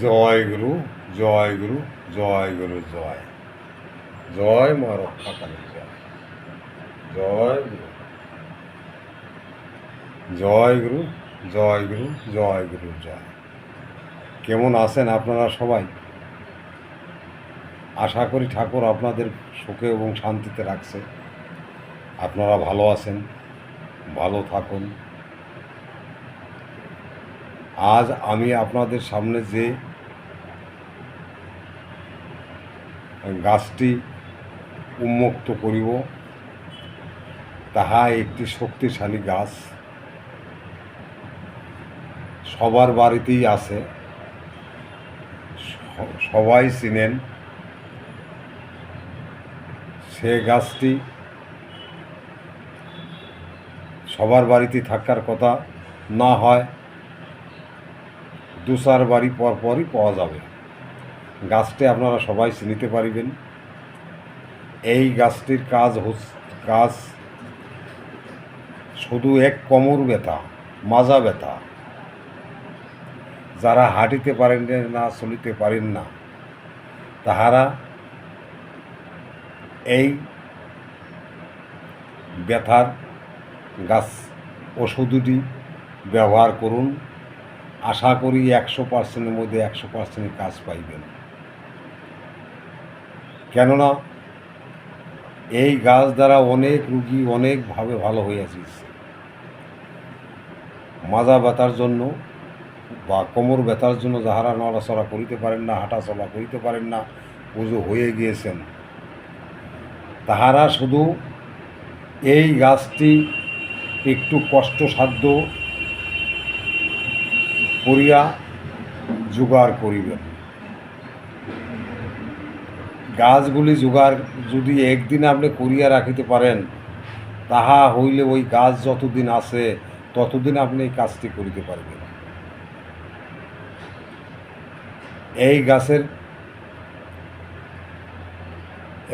জয় গুরু জয় গুরু জয় গুরু, জয়। জয় মা রক্ষাকালী, জয়। জয় গুরু। জয় গুরু জয় গুরু জয় গুরু, জয়। কেমন আছেন আপনারা সবাই? আশা করি ঠাকুর আপনাদের সুখে এবং শান্তিতে রাখছে। আপনারা ভালো আছেন, ভালো থাকুন। আজ আমি আপনাদের সামনে যে গাছটি উন্মুক্ত করিব, তাহা একটি শক্তিশালী গাছ। সবার বাড়িতেই আছে। সবাই চিনেন, সে গাছটি সবার বাড়িতে থাকার কথা না হয় দু চার বাড়ি পর পরই পাওয়া যাবে। গাছটি আপনারা সবাই চিনিতে পারিবেন। এই গাছটির কাজ কাজ শুধু এক কোমর ব্যথা, মাজা ব্যথা। যারা হাঁটিতে পারেন না, চলিতে পারেন না, তাহারা এই ব্যথার গাছ ওষুধটি ব্যবহার করুন। আশা করি একশো পার্সেন্টের মধ্যে একশো পার্সেন্ট কাজ পাইবেন। কেননা এই গাছ দ্বারা অনেক রুগী অনেকভাবে ভালো আসিছে মাজা ব্যথার জন্য বা কোমর ব্যথার জন্য যাহারা নড়াচড়া করিতে পারেন না, হাঁটাচলা করিতে পারেন না পুজো হয়ে গিয়েছেন। তাহারা শুধু এই গাছটি একটু কষ্টসাধ্য করিয়া জোগাড় করিবেন। গাছগুলি জোগাড় যদি একদিন আপনি করিয়া রাখিতে পারেন, তাহা হইলে ওই গাছ যতদিন আছে, ততদিন আপনি এই কাজটি করিতে পারবেন। এই গাছের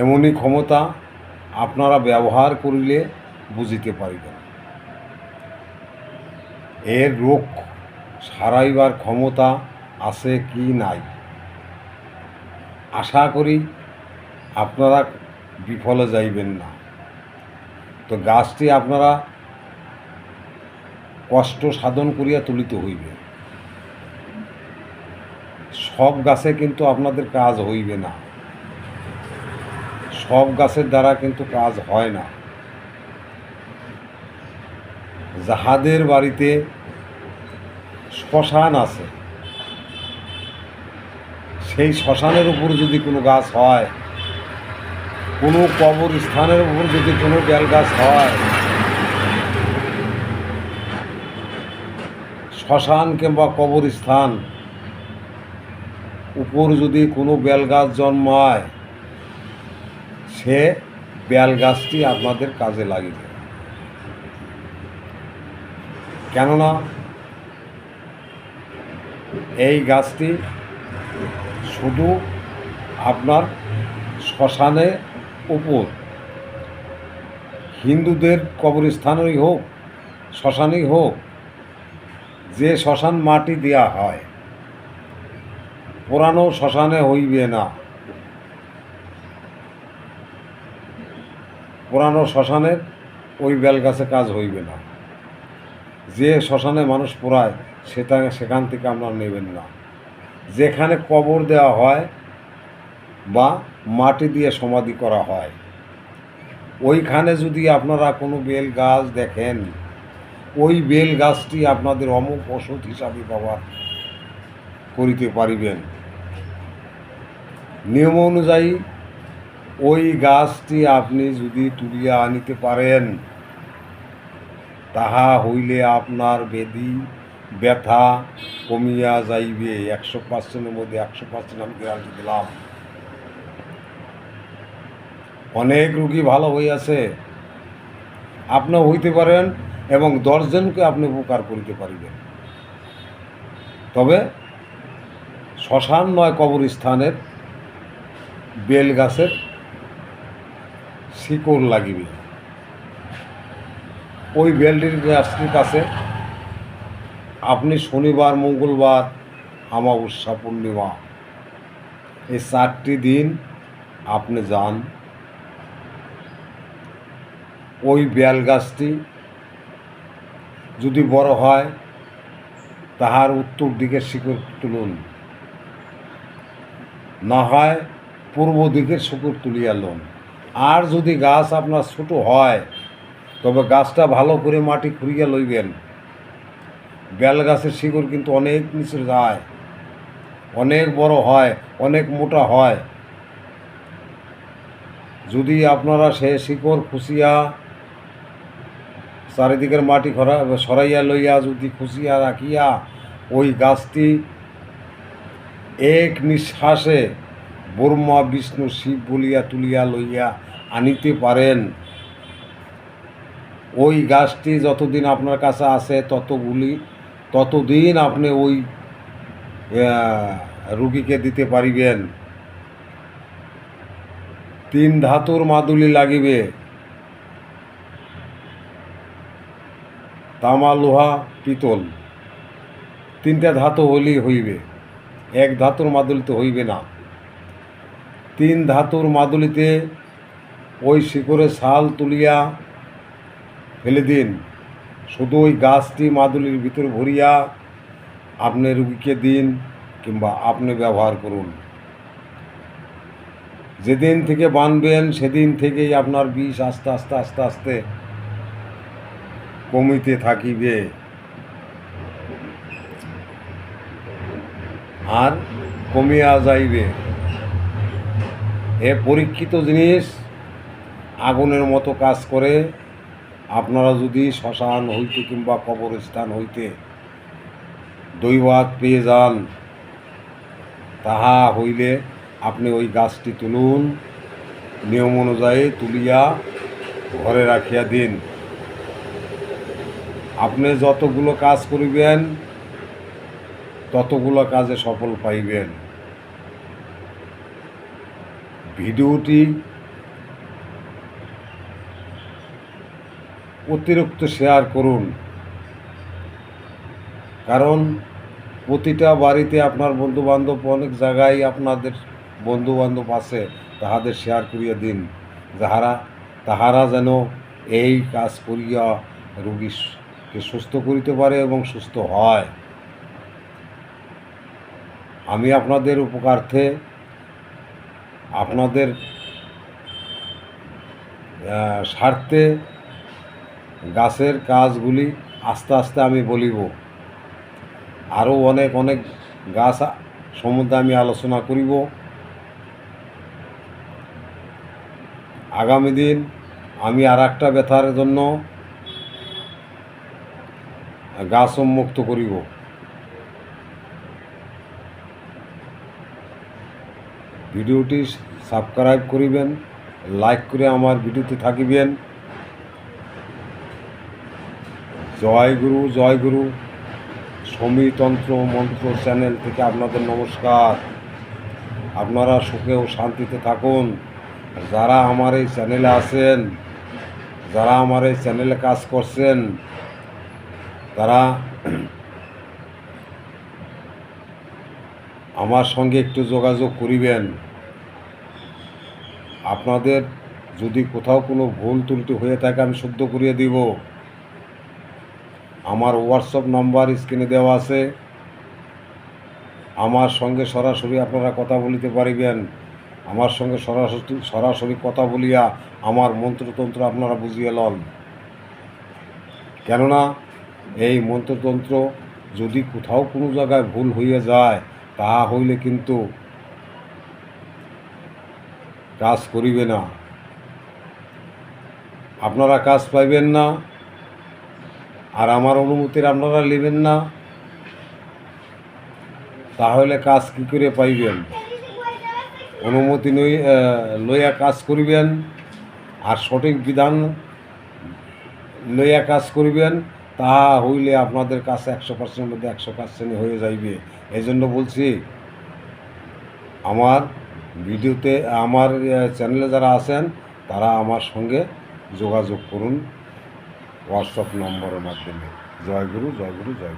এমনই ক্ষমতা আপনারা ব্যবহার করিলে বুঝিতে পারিবেন। এর রোগ সারাইবার ক্ষমতা আছে কি নাই? আশা করি আপনারা বিফলে যাইবেন না। তো গাছটি আপনারা কষ্ট সাধন করিয়া তুলিতে হইবে। সব গাছে কিন্তু আপনাদের কাজ হইবে না। সব গাছের দ্বারা কিন্তু কাজ হয় না। যাহাদের বাড়িতে শ্মশান আছে, সেই শ্মশানের উপর যদি কোনো গাছ হয় কোনো কবর স্থানের উপর যদি কোনো বেল গাছ হয়, শ্মশান কিংবা কবরস্থান উপর যদি কোনো বেল গাছ জন্মায়, সে বেল গাছটি আপনাদের কাজে লাগিবে কেননা এই গাছটি শুধু আপনার শ্মশানে উপর। হিন্দুদের কবরস্থানই হোক, শ্মশানই হোক, যে শ্মশান মাটি দেয়া হয়, পুরানো শ্মশানে হইবে না। পুরানো শ্মশানের ওই বেলগাছে কাজ হইবে না। যে শ্মশানে মানুষ পোড়ায় সেটা সেখান থেকে আপনারা নেবেন না। যেখানে কবর দেওয়া হয় বা মাটি দিয়ে সমাধি করা হয়। ওইখানে যদি আপনারা কোনো বেল গাছ দেখেন, ওই বেল গাছটি আপনাদের অমুক ওষুধ হিসাবে ব্যবহার করিতে পারিবেন। নিয়ম অনুযায়ী ওই গাছটি আপনি যদি তুলিয়া আনিতে পারেন, তাহা হইলে আপনার বেদি ব্যথা কমিয়া যাইবে। একশো পার্সেন্টের মধ্যে একশো পার্সেন্ট আমি গ্যারান্টি দিলাম। অনেক রুগী ভালো হইয়াছে আপনিও হইতে পারেন এবং দশজনকে আপনি উপকার করিতে পারিবেন। তবে শ্মশান নয় কবরস্থানের বেল গাছের শিকড় লাগিবে। ওই বেলটির গাছটির কাছে আপনি শনিবার, মঙ্গলবার আমাবস্যা পূর্ণিমা, এই চারটি দিন আপনি যান। ওই বেল গাছটি যদি বড় হয়, তাহার উত্তর দিকে শিকড় তুলুন। না হয় পূর্ব দিকের শিকড় তুলিয়া লন। আর যদি গাছ আপনার ছোট হয়, তবে গাছটা ভালো করে মাটি খুঁড়িয়া লইবেন। বেল গাছের শিকড় কিন্তু অনেক নিচে যায়, অনেক বড় হয়, অনেক মোটা হয়। যদি আপনারা সে শিকড় খুশিয়া চারিদিকের মাটি খরা সরাইয়া লইয়া যদি খুশিয়া রাখিয়া ওই গাছটি এক নিঃশ্বাসে ব্রহ্মা, বিষ্ণু, শিব বলিয়া তুলিয়া লইয়া আনিতে পারেন। ওই গাছটি যতদিন আপনার কাছে আছে ততগুলি, ততদিন আপনি ওই রুগীকে দিতে পারিবেন। তিন ধাতুর মাদুলি লাগিবে। তামা লোহা পিতল। তিনটা ধাতু হইলেই হইবে। এক ধাতুর মাদুলিতে হইবে না। তিন ধাতুর মাদুলিতে ওই শিকড়ে শাল তুলিয়া ফেলে দিন। শুধু ওই গাছটি মাদুলির ভিতর ভরিয়া আপনি রুগীকে দিন কিংবা আপনি ব্যবহার করুন। যেদিন থেকে বানবেন, সেদিন থেকেই আপনার বিষ আস্তে আস্তে আস্তে আস্তে কমিতে থাকিবে। আর কমিয়া যাইবে। এ পরীক্ষিত জিনিস, আগুনের মতো কাজ করে। আপনারা যদি শ্মশান হইতে কিংবা কবরস্থান হইতে দৈবাত পেয়ে যান, তাহা হইলে আপনি ওই গাছটি তুলুন, নিয়ম অনুযায়ী তুলিয়া ঘরে রাখিয়া দিন। আপনি যতগুলো কাজ করিবেন, ততগুলো কাজে সফল পাইবেন। ভিডিওটি অতিরিক্ত শেয়ার করুন। কারণ প্রতিটা বাড়িতে আপনার বন্ধু বান্ধব অনেক জায়গায় আপনাদের বন্ধু বান্ধব আছে, তাহাদের শেয়ার করিয়া দিন। যাহারা, তাহারা যেন এই কাজ করিয়া রোগীকে সুস্থ করিতে পারে এবং সুস্থ হয়। আমি আপনাদের উপকার্থে আপনাদের স্বার্থে গাছের কাজগুলি আস্তে আস্তে আমি বলিব। আরও অনেক অনেক গাছ সম্বন্ধে আমি আলোচনা করিব। আগামী দিন আমি আর একটা ব্যথার জন্য গাছ উন্মুক্ত করিব। ভিডিওটি সাবস্ক্রাইব করিবেন, লাইক করে আমার ভিডিওতে থাকিবেন। জয় গুরু জয় গুরু। সমীতন্ত্র মন্ত্র চ্যানেল থেকে আপনাদের নমস্কার। আপনারা সুখে ও শান্তিতে থাকুন। যারা আমার এই চ্যানেলে আছেন, যারা আমার এই চ্যানেলে কাজ করছেন তারা আমার সঙ্গে একটু যোগাযোগ করিবেন। আপনাদের যদি কোথাও কোনো ভুল ত্রুটি হয়ে থাকে, আমি শুদ্ধ করিয়ে দিব। আমার হোয়াটসঅ্যাপ নাম্বার স্ক্রিনে দেওয়া আছে। আমার সঙ্গে সরাসরি আপনারা কথা বলিতে পারিবেন। আমার সঙ্গে সরাসরি সরাসরি কথা বলিয়া আমার মন্ত্রতন্ত্র আপনারা বুঝিয়ে লন। কেননা এই মন্ত্রতন্ত্র যদি কোথাও কোনো জায়গায় ভুল হইয়া যায় তাহা হইলে কিন্তু কাজ করিবে না। আপনারা কাজ পাইবেন না, আর আমার অনুমতির আপনারা নেবেন না, তাহলে কাজ কি করে পাইবেন? অনুমতি নই লইয়া কাজ করিবেন, আর সঠিক বিধান লইয়া কাজ করিবেন তাহা হইলে আপনাদের কাছে একশো পার্সেন্টের মধ্যে একশো পার্সেন্ট হয়ে যাইবে। এই জন্য বলছি, আমার ভিডিওতে, আমার চ্যানেলে যারা আছেন, তারা আমার সঙ্গে যোগাযোগ করুন। হোয়াটসঅ্যাপ নম্বরের মাধ্যমে। জয় গুরু জয় গুরু, জয়